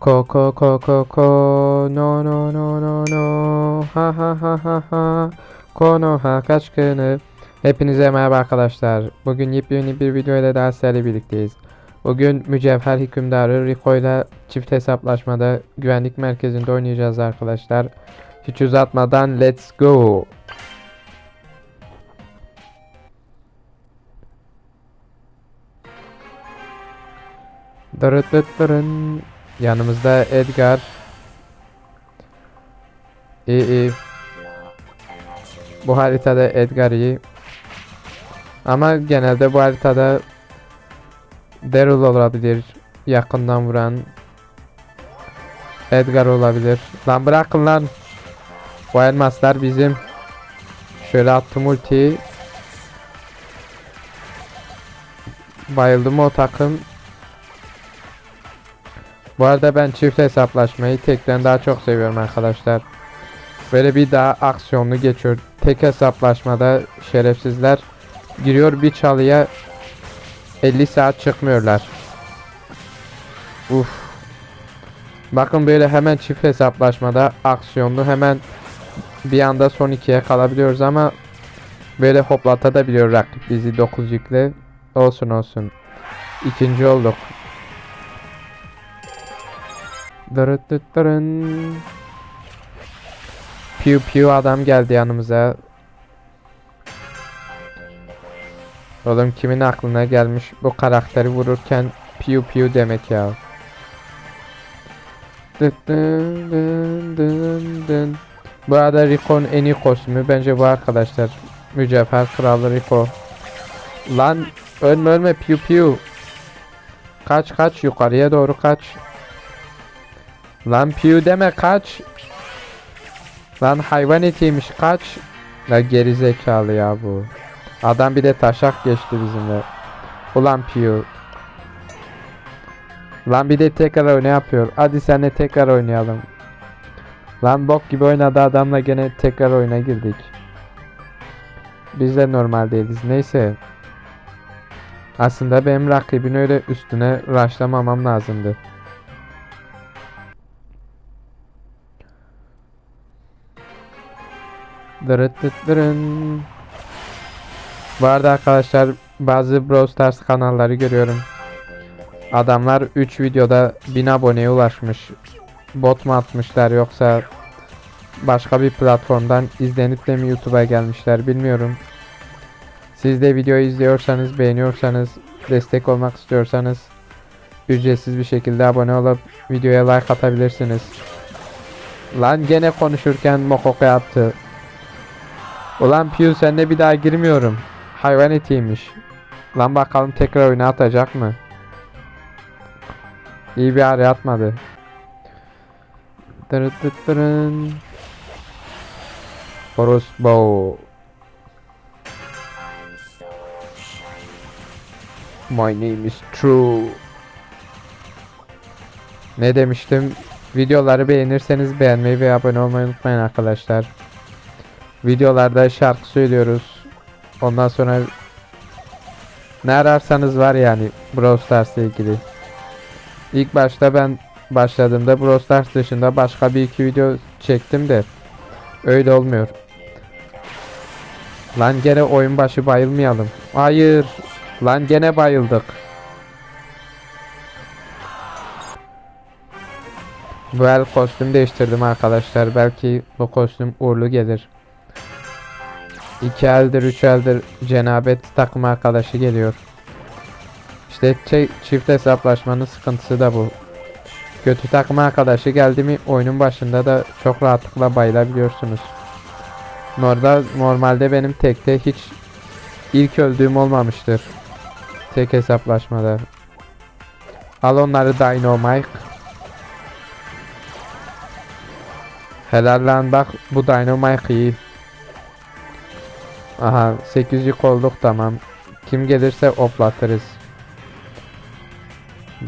Ko ko ko ko ko no no no no no ha ha ha ha ha kono ha kaç kını Hepinize merhaba arkadaşlar. Bugün yepyeni bir video ile daha birlikteyiz. Bugün Mücevher Hükümdarı Rico ile çift hesaplaşmada güvenlik merkezinde oynayacağız arkadaşlar. Hiç uzatmadan let's go. Dırıt dırın. Yanımızda Edgar. İyi iyi. Bu haritada Edgar iyi. Ama genelde bu haritada Daryl olabilir. Yakından vuran. Edgar olabilir. Lan bırakın lan. Bu elmaslar bizim. Şöyle attım ultiyi. Bayıldı mı o takım? Bu arada ben çift hesaplaşmayı tekten daha çok seviyorum arkadaşlar. Böyle bir daha aksiyonlu geçiyor. Tek hesaplaşmada şerefsizler giriyor bir çalıya 50 saat çıkmıyorlar. Uf. Bakın böyle hemen çift hesaplaşmada aksiyonlu hemen bir anda son ikiye kalabiliyoruz ama böyle hoplatabiliyor rakip bizi 9 yükle. Olsun olsun. İkinci olduk. Dırıt dıt dırın. Piu piu adam geldi yanımıza. Oğlum kimin aklına gelmiş bu karakteri vururken piu piu demek ya. Bu arada Rico'nun en iyi kostümü bence bu arkadaşlar. Mücevher Kralı Rico. Lan ölme ölme piu piu. Kaç kaç yukarıya doğru kaç. Lan piu deme kaç. Lan hayvan etiymiş kaç. La geri zekalı ya bu. Adam bir de taşak geçti bizimle. Ulan piu. Lan bir de tekrar oyna yapıyor. Hadi senle tekrar oynayalım. Lan bok gibi oynadı adamla gene tekrar oyuna girdik. Biz de normal değiliz. Neyse. Aslında benim rakibin öyle üstüne rushlamamam lazımdı. Dırıt dıt dırın. Bu arada arkadaşlar bazı Brawl Stars kanalları görüyorum. Adamlar 3 videoda 1000 aboneye ulaşmış. Bot mu atmışlar yoksa başka bir platformdan izlenip de mi YouTube'a gelmişler bilmiyorum. Siz de videoyu izliyorsanız, beğeniyorsanız, destek olmak istiyorsanız ücretsiz bir şekilde abone olup videoya like atabilirsiniz. Lan gene konuşurken mokoko yaptı. Ulan Pew senle bir daha girmiyorum. Hayvan etiymiş. Lan bakalım tekrar oyuna atacak mı? İyi bir araya atmadı. Dırıt dıt dırın. Crossbow. My name is True. Ne demiştim? Videoları beğenirseniz beğenmeyi ve abone olmayı unutmayın arkadaşlar. Videolarda şarkı söylüyoruz. Ondan sonra ne ararsanız var yani Brawl Stars ile ilgili. İlk başta ben başladığımda Brawl Stars dışında başka bir iki video çektim de öyle olmuyor. Lan gene oyun başı bayılmayalım. Hayır. Lan gene bayıldık. Bu el kostüm değiştirdim arkadaşlar. Belki bu kostüm uğurlu gelir. İki eldir, üç eldir cenabet takım arkadaşı geliyor. İşte çi- çift hesaplaşmanın sıkıntısı da bu. Kötü takım arkadaşı geldi mi oyunun başında da çok rahatlıkla bayılabiliyorsunuz. Norda, normalde benim tekte hiç ilk öldüğüm olmamıştır. Tek hesaplaşmada. Al onları Dynamite. Helal lan bak bu Dynamite iyi. Aha 8 yük olduk tamam. Kim gelirse oplatırız.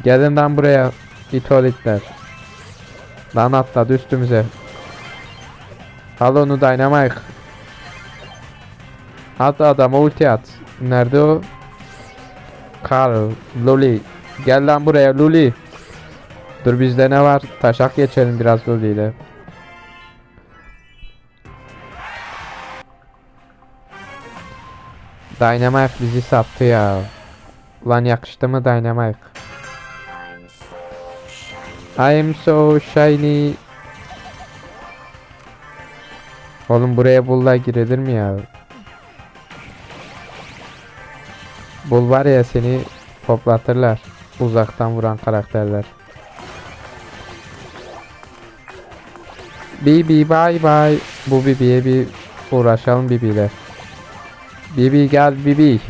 Gelin lan buraya itolikler. Lan atladı üstümüze. Al onu Dynamite. At adama ulti at. Nerede o? Carl, Luli. Gel lan buraya Luli. Dur bizde ne var? Taşak geçelim biraz Luli ile. Dynamite bizi sattı ya. Ulan yakıştı mı Dynamite? I am so shiny. Oğlum buraya bulla girilir mi ya? Bul var ya seni poplatırlar. Uzaktan vuran karakterler. Bibi bay bay. Bu Bibi'ye bir uğraşalım Bibi'yle. Bibi gel Bibi.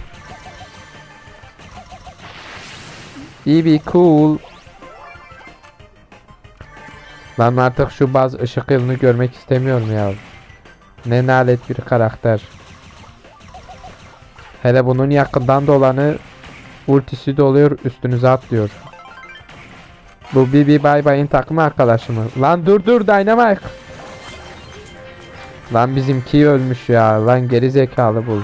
Bibi cool. Ben artık şu baz ışık yılını görmek istemiyorum ya. Ne nalet bir karakter. Hele bunun yakından dolanı ultisi de oluyor üstünüze atlıyor. Bu Bibi Bay Bay'ın takım arkadaşı mı? Lan dur dur Dynamite. Lan bizimki ölmüş ya. Lan geri zekalı bul.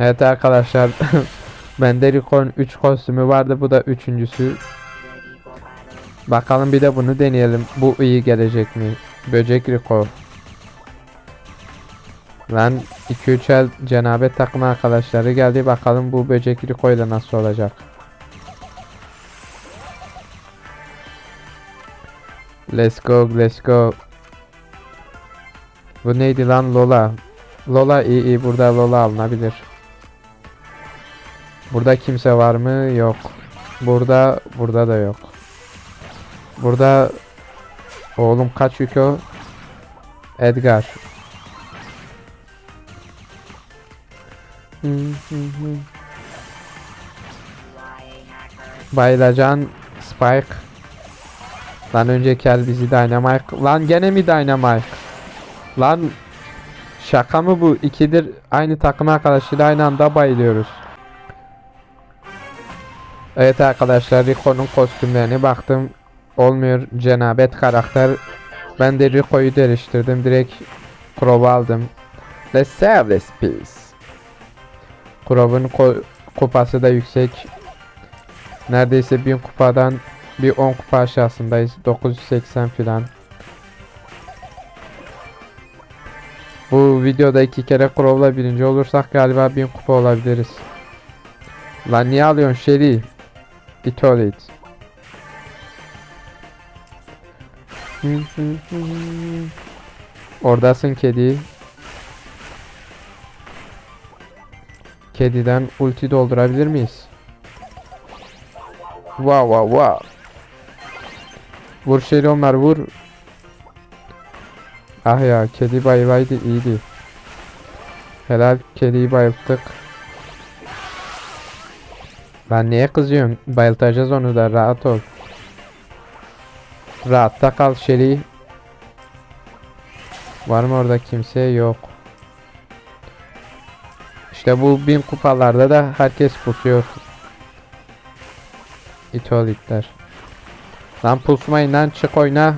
Evet arkadaşlar. Bende Rico'nun 3 kostümü vardı. Bu da üçüncüsü. Bakalım bir de bunu deneyelim. Bu iyi gelecek mi? Böcek Rico. Lan 2-3 el cenabet takım arkadaşları geldi. Bakalım bu böcek Rico ile nasıl olacak. Let's go, let's go. Bu neydi lan Lola? Lola iyi iyi burada Lola alınabilir. Burada kimse var mı? Yok. Burada burada da yok. Burada oğlum kaç yük o? Edgar. Bayılacan Spike. Lan önceki el bizi Dynamite. Lan gene mi Dynamite? Lan şaka mı bu? İkidir aynı takım arkadaşıyla aynı anda bayılıyoruz. Evet arkadaşlar Rico'nun kostümlerine baktım. Olmuyor cenabet karakter. Ben de Rico'yu değiştirdim. Direkt Crow'u aldım. Let's save this piece. Crow'un kupası da yüksek. Neredeyse 1000 kupadan bir 10 kupa aşağısındayız. 980 filan. Bu videoda iki kere Crow'la birinci olursak galiba 1000 kupa olabiliriz. Lan niye alıyorsun Shelly? Git ol it. Oradasın kedi. Kediden ulti doldurabilir miyiz? Wow wow wow. Vur Shelly onlar vur. Ah ya kedi bayılaydı iyiydi. Helal kediyi bayılttık. Ben niye kızıyorsun? Bayıltacağız onu da rahat ol. Rahatta kal Shelly. Var mı orada kimse? Yok. İşte bu bin kupalarda da herkes pusuyor. İtolitler. Lan pusmayın lan çık oyna.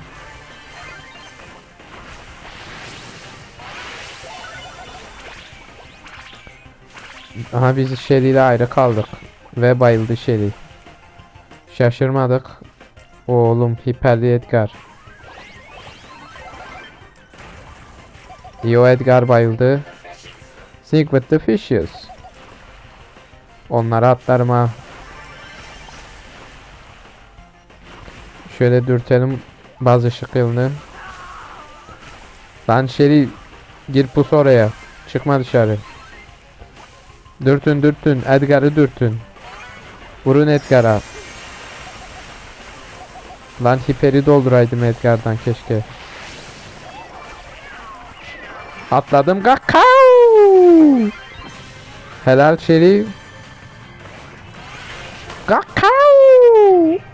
Aha biz Shelly ile ayrı kaldık. Ve bayıldı Shelly. Şaşırmadık. Oğlum hiperli Edgar. Yo Edgar bayıldı. Sing with the fishes. Onlara atlarım ha. Şöyle dürtelim bazı ışık yılını. Lan Shelly gir pus oraya. Çıkma dışarı. Dürtün dürtün. Edgar'ı dürtün. Vurun Edgar'a. Lan hiperi dolduraydım Edgar'dan keşke. Atladım kakao. Helal Shelly. Kakao.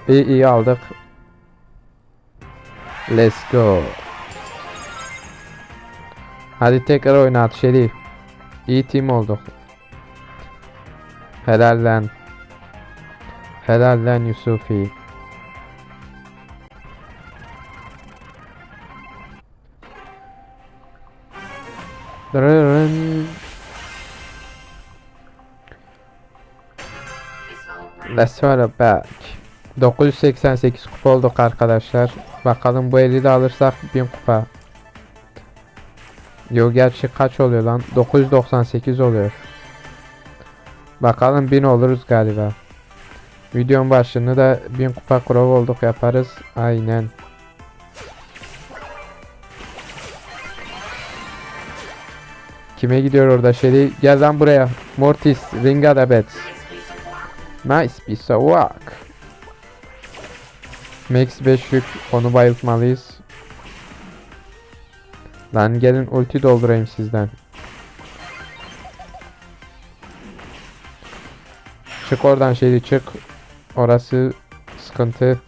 İyi iyi aldık. Let's go. Hadi tekrar oynat Shelly. İyi team olduk. Helal lan. Helal lan Yusufi. Dırırın. Let's run it back. 988 kupa olduk arkadaşlar. Bakalım bu eli de alırsak 1000 kupa. Yo gerçi kaç oluyor lan? 998 oluyor. Bakalım 1000 oluruz galiba. Videonun başını da 1000 kupa kurov olduk yaparız. Aynen. Kime gidiyor orada Shelly? Gel lan buraya. Mortis, Ringa da bet. Nice bir savak. Max 5 yük. Onu bayıltmalıyız. Lan gelin ulti doldurayım sizden. Çık oradan Shelly çık. Orası sıkıntı.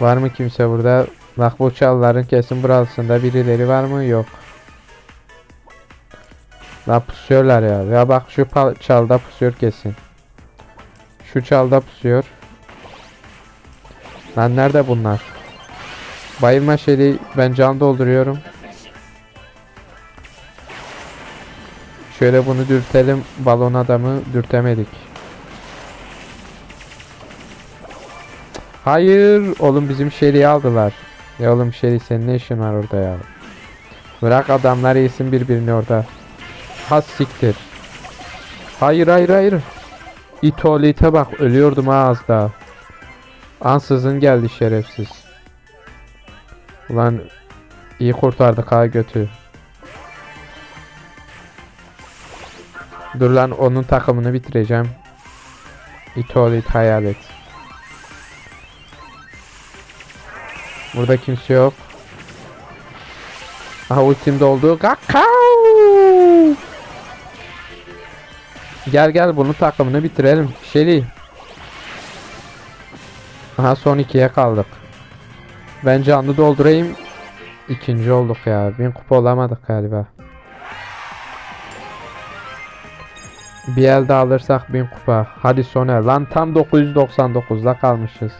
Var mı kimse burada? Bak bu çalların kesin burasında birileri var mı? Yok. La pusuyorlar ya. Ya bak şu çalda pusuyor kesin. Şu çalda pusuyor. Lan nerede bunlar? Bayılma şeyi ben can dolduruyorum. Şöyle bunu dürtelim. Balon adamı dürtemedik. Hayır. Oğlum bizim Shelly'i aldılar. Ya oğlum Shelly senin ne işin var orada ya? Bırak adamlar yesin birbirini orada. Has siktir. Hayır hayır hayır. İtolite bak ölüyordum ha az daha. Ansızın geldi şerefsiz. Ulan iyi kurtardık ha götü. Dur lan onun takımını bitireceğim. İtolit hayalet. Burada kimse yok. Aha ultim doldu. Kakao! Gel gel bunun takımını bitirelim. Shelly. Aha son ikiye kaldık. Ben canlı doldurayım. İkinci olduk ya. Bin kupa olamadık galiba. Bir el daha alırsak bin kupa. Hadi son el. Lan tam 999'da kalmışız.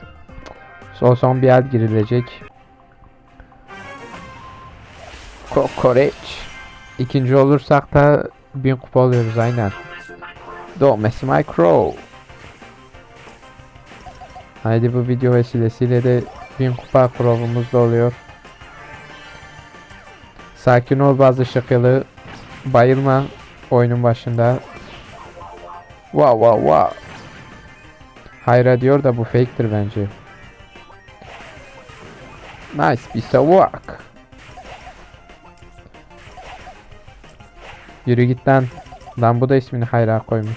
Son son bir el girilecek. Kokoreç. İkinci olursak da bin kupa oluyoruz aynen. My crow. Haydi bu video vesilesiyle de bin kupa crow'umuz da oluyor. Sakin ol bazı şakalı. Bayılma oyunun başında. Wow wow wow. Hayra diyor da bu fake'tir bence. Nice bir savak. Yürü git lan. Lan bu da ismini Hayra koymuş.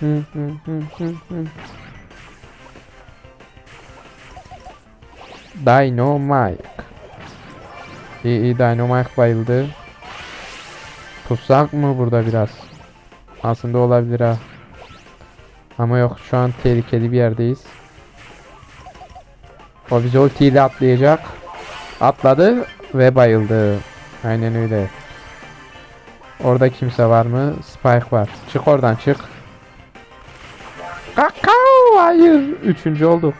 Hı hı hı hı hı. Dynamite. İyi iyi Dynamite bayıldı. Tutsak mı burada biraz? Aslında olabilir ha. Ama yok şu an tehlikeli bir yerdeyiz. O bize ultiyle atlayacak. Atladı ve bayıldı. Aynen öyle. Orada kimse var mı? Spike var. Çık oradan çık. Kakao hayır. Üçüncü olduk.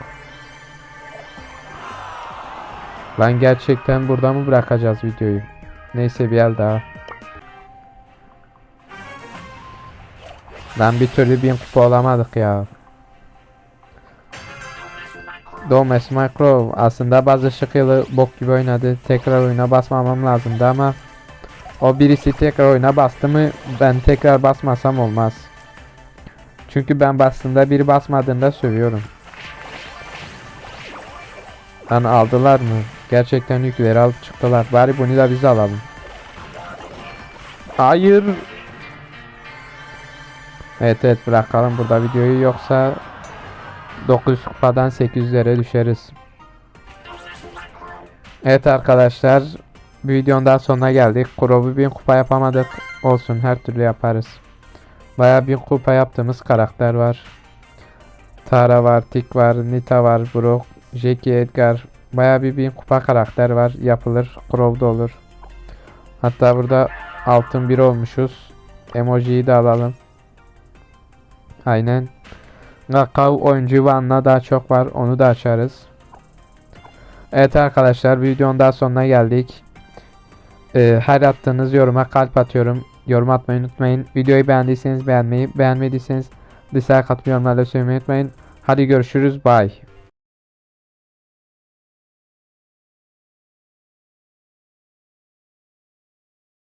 Lan gerçekten burada mı bırakacağız videoyu? Neyse bir el daha. Lan bir türlü bin kupa olamadık ya. Domes Micro aslında bazı şıkılı bok gibi oynadı. Tekrar oyuna basmamam lazımdı ama o birisi tekrar oyuna bastı mı ben tekrar basmasam olmaz. Çünkü ben bastığında biri basmadığında sövüyorum. Lan aldılar mı? Gerçekten yükleri alıp çıktılar. Bari bunu da biz alalım. Hayır. Evet evet bırakalım burada videoyu yoksa 900 kupadan 800'lere düşeriz. Evet arkadaşlar videonun daha sonuna geldik. Kurobu 1000 kupa yapamadık. Olsun her türlü yaparız. Baya bir kupa yaptığımız karakter var. Tara var, Tik var, Nita var, Brock, Jackie Edgar. Baya bir 1000 kupa karakter var. Yapılır. Kurov'da olur. Hatta burada altın bir olmuşuz. Emojiyi de alalım. Aynen. Kakao oyuncu Van'la daha çok var. Onu da açarız. Evet arkadaşlar videonun daha sonuna geldik. Ee, her attığınız yoruma kalp atıyorum. Yorum atmayı unutmayın. Videoyu beğendiyseniz beğenmeyi, beğenmediyseniz dislike atmayı unutmayın. Hadi görüşürüz. Bye.